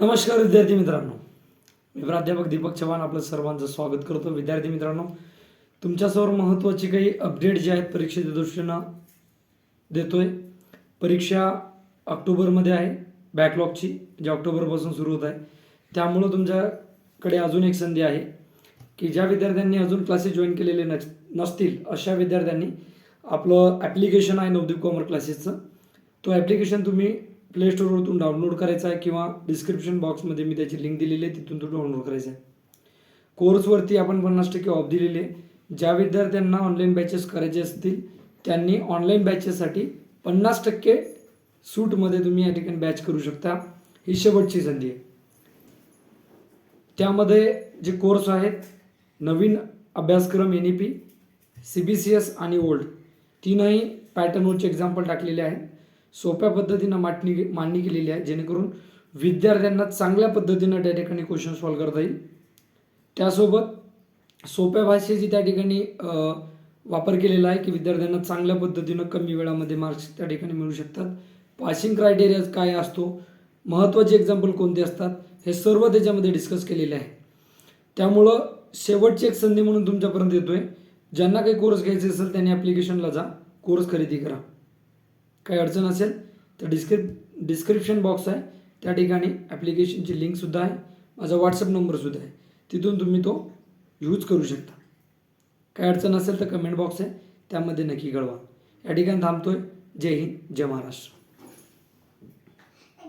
नमस्कार विद्यार्थी मित्रांनो. मी प्राध्यापक दीपक चव्हाण आपलं सर्वांचं स्वागत करतो. विद्यार्थी मित्रांनो तुमच्यासमोर महत्त्वाची काही अपडेट जे आहेत परीक्षेच्या दृष्टीनं देतोय. परीक्षा ऑक्टोबरमध्ये आहे बॅकलॉगची जी ऑक्टोबरपासून सुरू होत आहे. त्यामुळं तुमच्याकडे अजून एक संधी आहे की ज्या विद्यार्थ्यांनी अजून क्लासेस जॉईन केलेले नस नसतील अशा विद्यार्थ्यांनी आपलं ॲप्लिकेशन आहे नवदीप कॉमर क्लासेसचं तो ॲप्लिकेशन तुम्ही प्ले स्टोअरवरतून डाउनलोड करायचा आहे किंवा डिस्क्रिप्शन बॉक्समध्ये मी त्याची लिंक दिलेली आहे तिथून तो डाउनलोड करायचा आहे. कोर्सवरती आपण पन्नास टक्के ऑफ दिलेली आहे. ज्या विद्यार्थ्यांना ऑनलाईन बॅचेस करायचे असतील त्यांनी ऑनलाईन बॅचेससाठी पन्नास टक्के सूटमध्ये तुम्ही या ठिकाणी बॅच करू शकता. ही शेवटची संधी आहे. त्यामध्ये जे कोर्स आहेत नवीन अभ्यासक्रम N E P C B C S आणि ओल्ड तीनही पॅटर्नवरचे एक्झाम्पल टाकलेले आहेत सोप्या पद्धतीनं मांडणी मांडणी केलेली आहे. जेणेकरून विद्यार्थ्यांना चांगल्या पद्धतीनं त्या ठिकाणी क्वेश्चन सॉल्व्ह करता येईल. त्यासोबत सोप्या भाषेची त्या ठिकाणी वापर केलेला आहे की विद्यार्थ्यांना चांगल्या पद्धतीनं कमी वेळामध्ये मार्क्स त्या ठिकाणी मिळू शकतात. पासिंग क्रायटेरिया काय असतो? महत्त्वाचे एक्झाम्पल कोणते असतात? हे सर्व त्याच्यामध्ये डिस्कस केलेले आहे. त्यामुळं शेवटची एक संधी म्हणून तुमच्यापर्यंत येतो आहे ज्यांना काही कोर्स घ्यायचे असेल त्यांनी ॲप्लिकेशनला जा. कोर्स खरेदी करा. काही अडचण असेल तर डिस्क्रिप डिस्क्रिप्शन बॉक्स आहे. त्या ठिकाणी ॲप्लिकेशनची लिंकसुद्धा आहे. माझा व्हॉट्सअप नंबरसुद्धा आहे. तिथून तुम्ही तो यूज करू शकता. काय अडचण असेल तर कमेंट बॉक्स आहे. त्यामध्ये नक्की कळवा. या ठिकाणी थांबतो आहे जय हिंद जय महाराष्ट्र.